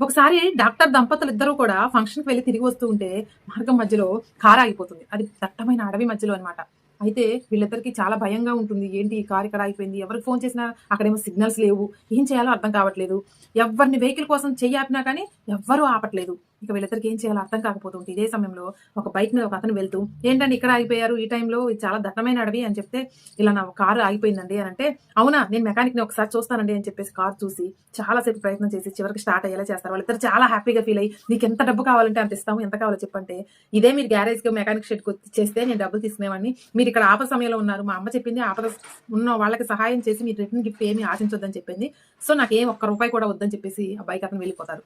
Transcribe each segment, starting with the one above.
ఒకసారి డాక్టర్ దంపతులు ఇద్దరు కూడా ఫంక్షన్కి వెళ్ళి తిరిగి వస్తూ ఉంటే మార్గం మధ్యలో కారు ఆగిపోతుంది. అది దట్టమైన అడవి మధ్యలో అన్నమాట. అయితే వీళ్ళిద్దరికి చాలా భయంగా ఉంటుంది. ఏంటి ఈ కారు ఇక్కడ అయిపోయింది ఎవరికి ఫోన్ చేసినా అక్కడేమో సిగ్నల్స్ లేవు. ఏం చేయాలో అర్థం కావట్లేదు. ఎవరిని వెహికల్ కోసం చెయ్యి ఆపినా కానీ ఎవ్వరూ ఆపట్లేదు. ఇక వీళ్ళిద్దరికి ఏం చేయాలో అర్థం కాకపోతుంది ఇదే సమయంలో ఒక బైక్ మీద ఒక అతను వెళ్తూ ఏంటంటే ఇక్కడ ఆగిపోయారు? ఈ టైంలో ఇది చాలా దట్టమైన అడవి అని చెప్తే ఇలా నా కారు ఆగిపోయిందండి అని అంటే అవునా? నేను మెకానిక్ని ఒకసారి చూస్తానండి అని చెప్పేసి కారు చూసి చాలాసేపు ప్రయత్నం చేసి చివరికి స్టార్ట్ అయ్యేలా చేస్తారు. వాళ్ళిద్దరు చాలా హ్యాపీగా ఫీల్ అయ్యి నీకు ఎంత డబ్బు కావాలంటే అంత ఇస్తాము ఎంత కావాలో చెప్పంటే ఇదే మీరు గ్యారేజ్కి మెకానిక్ షెడ్కి చేస్తే నేను డబ్బులు తీసుకునేవాడిని మీరు ఇక్కడ ఆపద సమయంలో ఉన్నారు. మా అమ్మ చెప్పింది ఆపద ఉన్న వాళ్ళకి సహాయం చేసి మీరు రిటర్న్ గిఫ్ట్ ఏమి ఆశించొద్దని చెప్పింది. సో నాకు ఏం ఒక్క రూపాయి కూడా వద్దని చెప్పేసి ఆ బైక్ అతను వెళ్ళిపోతారు.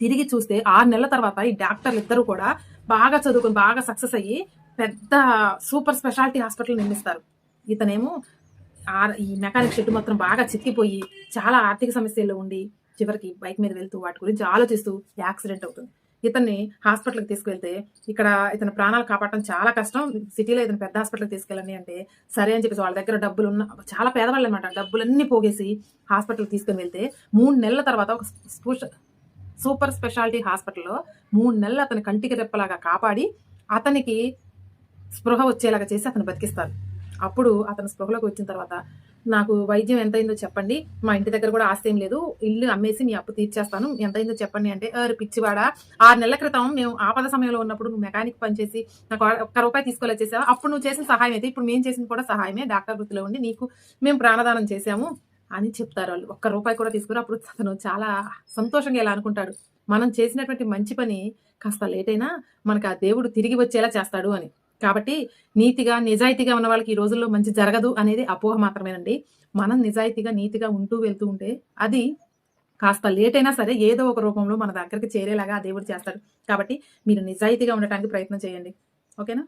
తిరిగి చూస్తే ఆరు నెలల తర్వాత ఈ డాక్టర్లు ఇద్దరు కూడా బాగా చదువుకుని బాగా సక్సెస్ అయ్యి పెద్ద సూపర్ స్పెషాలిటీ హాస్పిటల్ నిర్మిస్తారు. ఇతనేమో ఆ- ఈ మెకానిక్ షెడ్ మాత్రం బాగా చిక్కిపోయి చాలా ఆర్థిక సమస్యల్లో ఉండి చివరికి బైక్ మీద వెళ్తూ వాటి గురించి ఆలోచిస్తూ యాక్సిడెంట్ అవుతుంది. ఇతన్ని హాస్పిటల్కి తీసుకువెళ్తే ఇక్కడ ఇతని ప్రాణాలు కాపాడటం చాలా కష్టం. సిటీలో ఇతను పెద్ద హాస్పిటల్కి తీసుకెళ్ళండి అంటే సరే అని చెప్పేసి వాళ్ళ దగ్గర డబ్బులు ఉన్న చాలా పేదవాళ్ళు అనమాట డబ్బులన్నీ పోగేసి హాస్పిటల్కి తీసుకుని వెళ్తే మూడు నెలల తర్వాత ఒక స్పూష- సూపర్ స్పెషాలిటీ హాస్పిటల్లో మూడు నెలలు అతని కంటికి రెప్పలాగా కాపాడి అతనికి స్పృహ వచ్చేలాగా చేసి అతను బతికిస్తారు అప్పుడు అతను స్పృహలోకి వచ్చిన తర్వాత నాకు వైద్యం ఎంత అయిందో చెప్పండి. మా ఇంటి దగ్గర కూడా ఆస్తి ఏం లేదు. ఇల్లు అమ్మేసి మీ అప్పు తీర్చేస్తాను. ఎంత అయిందో చెప్పండి అంటే "అరే పిచ్చివాడా ఆరు నెలల క్రితం మేము ఆపద సమయంలో ఉన్నప్పుడు నువ్వు మెకానిక్ పనిచేసి నాకు ఒక్క రూపాయి తీసుకోలేచేసావు అప్పుడు నువ్వు చేసిన సహాయం అయితే ఇప్పుడు మేము చేసిన కూడా సహాయమే. డాక్టర్ వృత్తిలో ఉండి నీకు మేము ప్రాణదానం చేశాము అని చెప్తారు వాళ్ళు. ఒక్క రూపాయి కూడా తీసుకుని అప్పుడు అతను చాలా సంతోషంగా ఇలా అనుకుంటాడు. మనం చేసినటువంటి మంచి పని కాస్త లేట్ అయినా మనకు ఆ దేవుడు తిరిగి వచ్చేలా చేస్తాడు అని. కాబట్టి నీతిగా నిజాయితీగా ఉన్న వాళ్ళకి ఈ రోజుల్లో మంచి జరగదు అనేది అపోహ మాత్రమేనండి. మనం నిజాయితీగా నీతిగా ఉంటూ వెళ్తూ ఉంటే అది కాస్త లేట్ అయినా సరే ఏదో ఒక రూపంలో మన దగ్గరికి చేరేలాగా ఆ దేవుడు చేస్తాడు. కాబట్టి మీరు నిజాయితీగా ఉండటానికి ప్రయత్నం చేయండి. ఓకేనా?